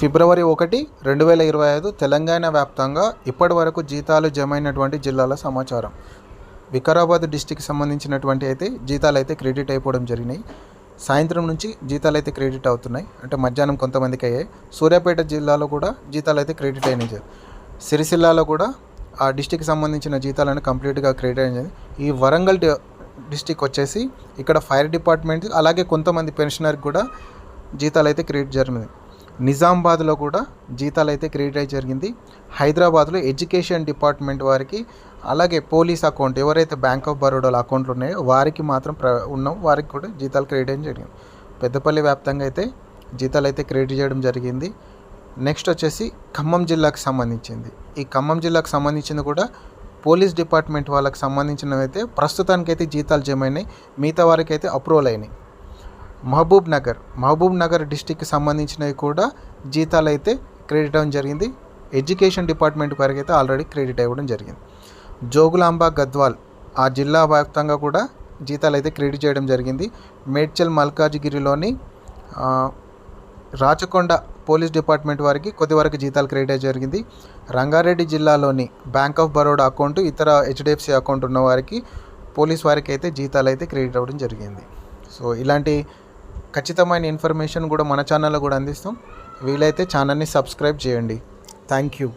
ఫిబ్రవరి ఒకటి రెండు వేల ఇరవై ఐదు తెలంగాణ వ్యాప్తంగా ఇప్పటి వరకు జీతాలు జమ అయినటువంటి జిల్లాల సమాచారం. వికారాబాద్ డిస్టిక్ సంబంధించినటువంటి అయితే జీతాలు అయితే క్రెడిట్ అయిపోవడం జరిగినాయి. సాయంత్రం నుంచి జీతాలు అయితే క్రెడిట్ అవుతున్నాయి. అంటే మధ్యాహ్నం కొంతమందికి అయ్యాయి. సూర్యాపేట జిల్లాలో కూడా జీతాలు అయితే క్రెడిట్ అయినాయి సిరిసిల్లాలో కూడా ఆ డిస్టిక్ సంబంధించిన జీతాలను కంప్లీట్గా క్రెడిట్ అయింది ఈ వరంగల్ డిస్టిక్ వచ్చేసి ఇక్కడ ఫైర్ డిపార్ట్మెంట్ అలాగే కొంతమంది పెన్షనర్కి కూడా జీతాలు అయితే క్రెడిట్ జరిగింది నిజామాబాద్లో కూడా జీతాలు అయితే క్రెడిట్ అయి జరిగింది. హైదరాబాద్లో ఎడ్యుకేషన్ డిపార్ట్మెంట్ వారికి అలాగే పోలీస్ అకౌంట్ ఎవరైతే బ్యాంక్ ఆఫ్ బరోడాలో అకౌంట్లు ఉన్నాయో వారికి మాత్రం ప్ర ఉన్నాం. వారికి కూడా జీతాలు క్రెడిట్ అయ్యడం జరిగింది. పెద్దపల్లి వ్యాప్తంగా అయితే జీతాలు అయితే క్రెడిట్ చేయడం జరిగింది. నెక్స్ట్ వచ్చేసి ఖమ్మం జిల్లాకు సంబంధించింది. ఈ ఖమ్మం జిల్లాకు సంబంధించింది కూడా పోలీస్ డిపార్ట్మెంట్ వాళ్ళకి సంబంధించినవి అయితే ప్రస్తుతానికైతే జీతాలు జమ అయినాయి. మిగతా వారికి అయితే అప్రూవల్ అయినాయి. మహబూబ్ నగర్. మహబూబ్ నగర్ డిస్టిక్కి సంబంధించినవి కూడా జీతాలు అయితే క్రెడిట్ అవ్వడం జరిగింది. ఎడ్యుకేషన్ డిపార్ట్మెంట్ వరకు అయితే ఆల్రెడీ క్రెడిట్ అవ్వడం జరిగింది. జోగులాంబ గద్వాల్ ఆ జిల్లా వ్యాప్తంగా కూడా జీతాలు అయితే క్రెడిట్ చేయడం జరిగింది. మేడ్చల్ మల్కాజ్గిరిలోని రాచకొండ పోలీస్ డిపార్ట్మెంట్ వారికి కొద్ది వరకు జీతాలు క్రెడిట్ అయ్యి జరిగింది. రంగారెడ్డి జిల్లాలోని బ్యాంక్ ఆఫ్ బరోడా అకౌంట్ ఇతర హెచ్డిఎఫ్సి అకౌంట్ ఉన్న వారికి పోలీస్ వారికి అయితే జీతాలు అయితే క్రెడిట్ అవ్వడం జరిగింది. సో ఇలాంటి ఖచ్చితమైన ఇన్ఫర్మేషన్ కూడా మన ఛానల్లో కూడా అందిస్తాం. వీలైతే ఛానల్ని సబ్స్క్రైబ్ చేయండి. Thank you.